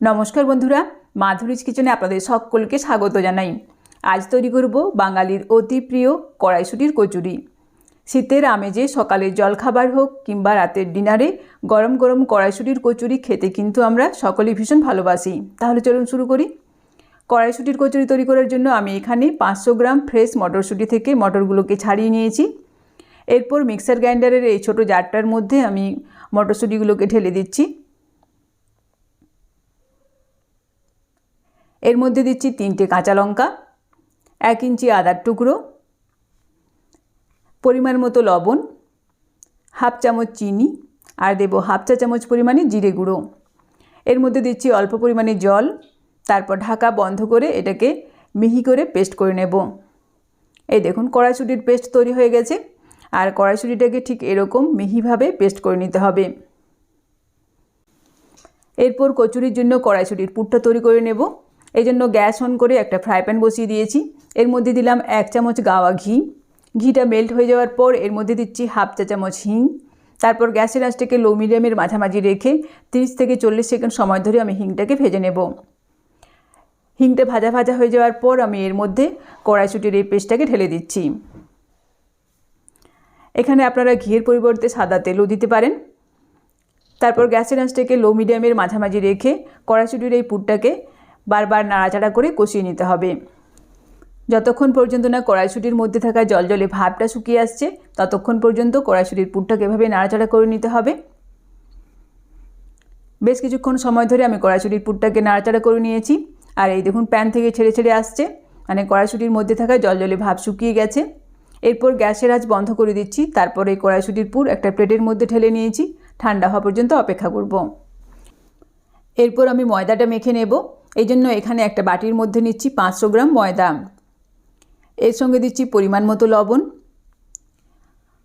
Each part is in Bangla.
নমস্কার বন্ধুরা, মাধুরীজ কিচেনে আপনাদের সকলকে স্বাগত জানাই। আজ তৈরি করব বাঙালির অতি প্রিয় কড়াইশুটির কচুরি। শীতের আমেজে সকালের জলখাবার হোক কিংবা রাতের ডিনারে গরম গরম কড়াইশুটির কচুরি খেতে কিন্তু আমরা সকলেই ভীষণ ভালোবাসি। তাহলে চলুন শুরু করি। কড়াইশুটির কচুরি তৈরি করার জন্য আমি এখানে পাঁচশো গ্রাম ফ্রেশ মটরশুঁটি থেকে মটরগুলোকে ছাড়িয়ে নিয়েছি। এরপর মিক্সার গ্রাইন্ডারের এই ছোটো জারটার মধ্যে আমি মটরশুঁটিগুলোকে ঢেলে দিচ্ছি। এর মধ্যে দিচ্ছি তিনটে কাঁচা লঙ্কা, এক ইঞ্চি আদার টুকরো, পরিমাণ মতো লবণ, হাফ চামচ চিনি আর দেবো হাফ চা চামচ পরিমাণে জিরে গুঁড়ো। এর মধ্যে দিচ্ছি অল্প পরিমাণে জল, তারপর ঢাকা বন্ধ করে এটাকে মিহি করে পেস্ট করে নেব। এই দেখুন, কড়াইশুটির পেস্ট তৈরি হয়ে গেছে আর কড়াইশুটিটাকে ঠিক এরকম মিহিভাবে পেস্ট করে নিতে হবে। এরপর কচুরির জন্য কড়াইশুটির পুরটা তৈরি করে নেব। এই জন্য গ্যাস অন করে একটা ফ্রাই প্যান বসিয়ে দিয়েছি। এর মধ্যে দিলাম এক চামচ গাওয়া ঘি। ঘিটা মেল্ট হয়ে যাওয়ার পর এর মধ্যে দিচ্ছি হাফ চা চামচ হিং। তারপর গ্যাসের আঁচটাকে লো মিডিয়ামের মাঝামাঝি রেখে তিরিশ থেকে চল্লিশ সেকেন্ড সময় ধরে আমি হিংটাকে ভেজে নেব। হিংটা ভাজা ভাজা হয়ে যাওয়ার পর আমি এর মধ্যে কড়াইশুটির এই পেস্টটাকে ঢেলে দিচ্ছি। এখানে আপনারা ঘিয়ের পরিবর্তে সাদা তেলও দিতে পারেন। তারপর গ্যাসের আঁচটাকে লো মিডিয়ামের মাঝামাঝি রেখে কড়াইশুটির এই পুরটাকে বারবার নাড়াচাড়া করে কষিয়ে নিতে হবে। যতক্ষণ পর্যন্ত না কড়াইশুটির মধ্যে থাকা জলজলে ভাবটা শুকিয়ে আসছে, ততক্ষণ পর্যন্ত কড়াইশুটির পুরটাকে এভাবে নাড়াচাড়া করে নিতে হবে। বেশ কিছুক্ষণ সময় ধরে আমি কড়াইশুটির পুরটাকে নাড়াচাড়া করে নিয়েছি। আর এই দেখুন, প্যান থেকে ছেড়ে ছেড়ে আসছে। মানে কড়াইশুটির মধ্যে থাকা জলজলে ভাব শুকিয়ে গেছে। এরপর গ্যাসের আজ বন্ধ করে দিচ্ছি। তারপর এই কড়াইশুটির পুর একটা প্লেটের মধ্যে ঢেলে নিয়েছি। ঠান্ডা হওয়া পর্যন্ত অপেক্ষা করব। এরপর আমি ময়দাটা মেখে নেব। এই জন্য এখানে একটা বাটির মধ্যে নিচ্ছি পাঁচশো গ্রাম ময়দা। এর সঙ্গে দিচ্ছি পরিমাণ মতো লবণ,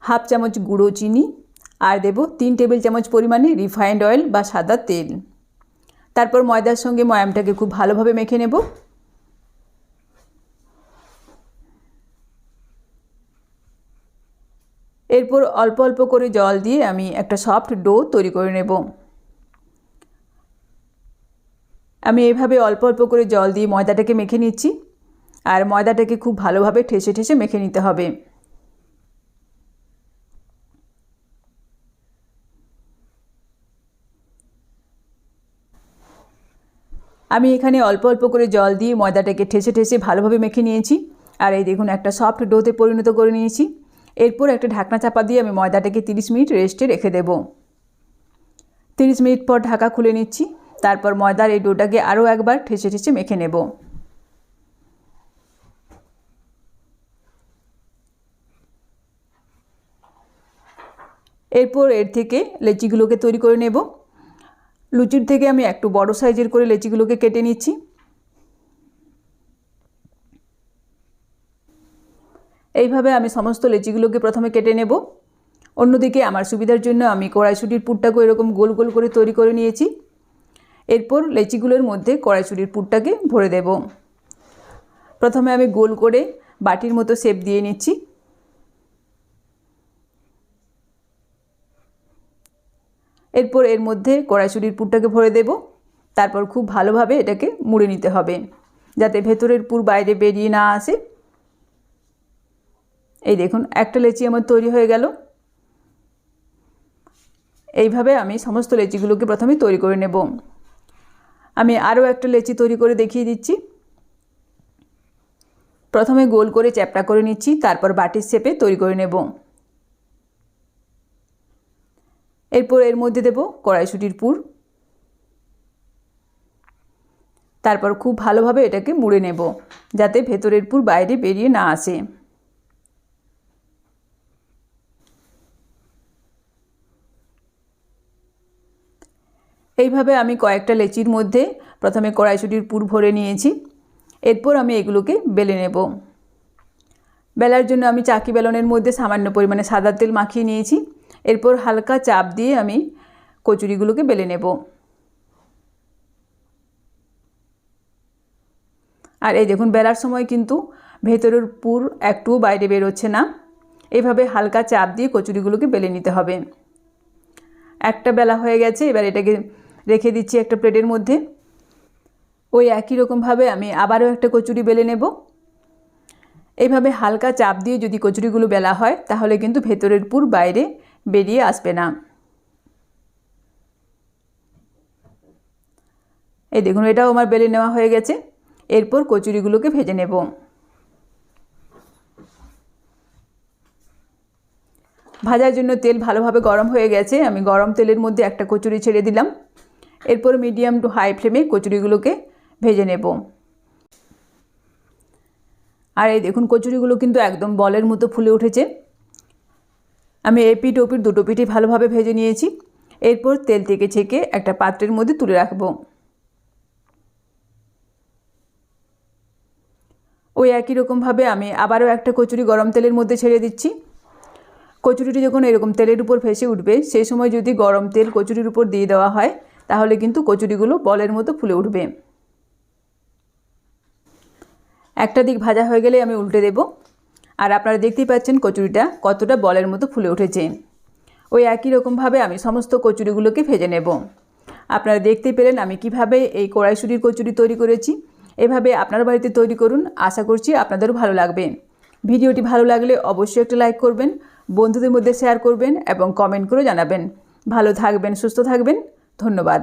হাফ চামচ গুঁড়ো চিনি, আর দেব তিন টেবিল চামচ পরিমাণে রিফাইন্ড অয়েল বা সাদা তেল। তারপর ময়দার সঙ্গে ময়ামটাকে খুব ভালোভাবে মেখে নেব। এরপর অল্প অল্প করে জল দিয়ে আমি একটা সফট ডো তৈরি করে নেব। আমি এইভাবে অল্প অল্প করে জল দিয়ে ময়দাটাকে মেখে নিচ্ছি। আর ময়দাটাকে খুব ভালোভাবে ঠেসে ঠেসে মেখে নিতে হবে। আমি এখানে অল্প অল্প করে জল দিয়ে ময়দাটাকে ঠেসে ঠেসে ভালোভাবে মেখে নিয়েছি। আর এই দেখুন, একটা সফট ডোতে পরিণত করে নিয়েছি। এরপর একটা ঢাকনা চাপা দিয়ে আমি ময়দাটাকে 30 মিনিট রেস্টে রেখে দেব। 30 মিনিট পর ঢাকা খুলে নিচ্ছি। তারপর ময়দার এই ডোটাকে আরও একবার ঠেসে ঠেসে মেখে নেব। এরপর এর থেকে লেচিগুলোকে তৈরি করে নেব। লুচির থেকে আমি একটু বড় সাইজের করে লেচিগুলোকে কেটে নিচ্ছি। এইভাবে আমি সমস্ত লেচিগুলোকে প্রথমে কেটে নেব। অন্যদিকে আমার সুবিধার জন্য আমি কড়াইশুটির পুরটাকে এরকম গোল গোল করে তৈরি করে নিয়েছি। এরপর লেচিগুলোর মধ্যে কড়াইশুটির পুরটাকে ভরে দেব। প্রথমে আমি গোল করে বাটির মতো শেপ দিয়ে নিচ্ছি। এরপর এর মধ্যে কড়াইশুটির পুরটাকে ভরে দেব। তারপর খুব ভালোভাবে এটাকে মুড়ে নিতে হবে, যাতে ভেতরের পুর বাইরে বেরিয়ে না আসে। এই দেখুন, একটা লেচি আমার তৈরি হয়ে গেল। এইভাবে আমি সমস্ত লেচিগুলোকে প্রথমে তৈরি করে নেব। আমি আরও একটা লেচি তৈরি করে দেখিয়ে দিচ্ছি। প্রথমে গোল করে চ্যাপটা করে নিচ্ছি, তারপর বাটির শেপে তৈরি করে নেব। এরপর এর মধ্যে দেব কড়াইশুটির পুর। তারপর খুব ভালোভাবে এটাকে মুড়ে নেব, যাতে ভেতরের পুর বাইরে বেরিয়ে না আসে। এইভাবে আমি কয়েকটা লেচির মধ্যে প্রথমে কড়াইশুটির পুর ভরে নিয়েছি। এরপর আমি এগুলোকে বেলে নেব। বেলার জন্য আমি চাকি বেলনের মধ্যে সামান্য পরিমাণে সাদা তেল মাখিয়ে নিয়েছি। এরপর হালকা চাপ দিয়ে আমি কচুরিগুলোকে বেলে নেব। আর এই দেখুন, বেলার সময় কিন্তু ভেতরের পুর একটুও বাইরে বেরোচ্ছে না। এভাবে হালকা চাপ দিয়ে কচুরিগুলোকে বেলে নিতে হবে। একটা বেলা হয়ে গেছে, এবার এটাকে রেখে দিচ্ছি একটা প্লেটের মধ্যে। ওই একই রকমভাবে আমি আবারও একটা কচুরি বেলে নেব। এইভাবে হালকা চাপ দিয়ে যদি কচুরিগুলো বেলা হয়, তাহলে কিন্তু ভেতরের পুর বাইরে বেরিয়ে আসবে না। এই দেখুন, এটাও আমার বেলে নেওয়া হয়ে গেছে। এরপর কচুরিগুলোকে ভেজে নেব। ভাজার জন্য তেল ভালোভাবে গরম হয়ে গেছে। আমি গরম তেলের মধ্যে একটা কচুরি ছেড়ে দিলাম। এরপর মিডিয়াম টু হাই ফ্লেমে কচুরিগুলোকে ভেজে নেব। আর এই দেখুন, কচুরিগুলো কিন্তু একদম বলের মতো ফুলে উঠেছে। আমি এই পিঠ ওপিঠ দুটো পিঠে ভালোভাবে ভেজে নিয়েছি। এরপর তেল থেকে ছেঁকে একটা পাত্রের মধ্যে তুলে রাখব। ওই একই রকমভাবে আমি আবারও একটা কচুরি গরম তেলের মধ্যে ছেড়ে দিচ্ছি। কচুরিটি যখন এরকম তেলের উপর ভেসে উঠবে, সেই সময় যদি গরম তেল কচুরির উপর দিয়ে দেওয়া হয় তাহলে কিন্তু কচুরিগুলো বলের মতো ফুলে উঠবে। একটা দিক ভাজা হয়ে গেলে আমি উল্টে দেব। আর আপনারা দেখতেই পাচ্ছেন কচুরিটা কতটা বলের মতো ফুলে উঠেছে। ওই একই রকমভাবে আমি সমস্ত কচুরিগুলোকে ভেজে নেব। আপনারা দেখতে পেলেন আমি কীভাবে এই কড়াইশুটির কচুরি তৈরি করেছি। এভাবে আপনার বাড়িতে তৈরি করুন, আশা করছি আপনাদেরও ভালো লাগবে। ভিডিওটি ভালো লাগলে অবশ্যই একটা লাইক করবেন, বন্ধুদের মধ্যে শেয়ার করবেন এবং কমেন্ট করে জানাবেন। ভালো থাকবেন, সুস্থ থাকবেন। ধন্যবাদ।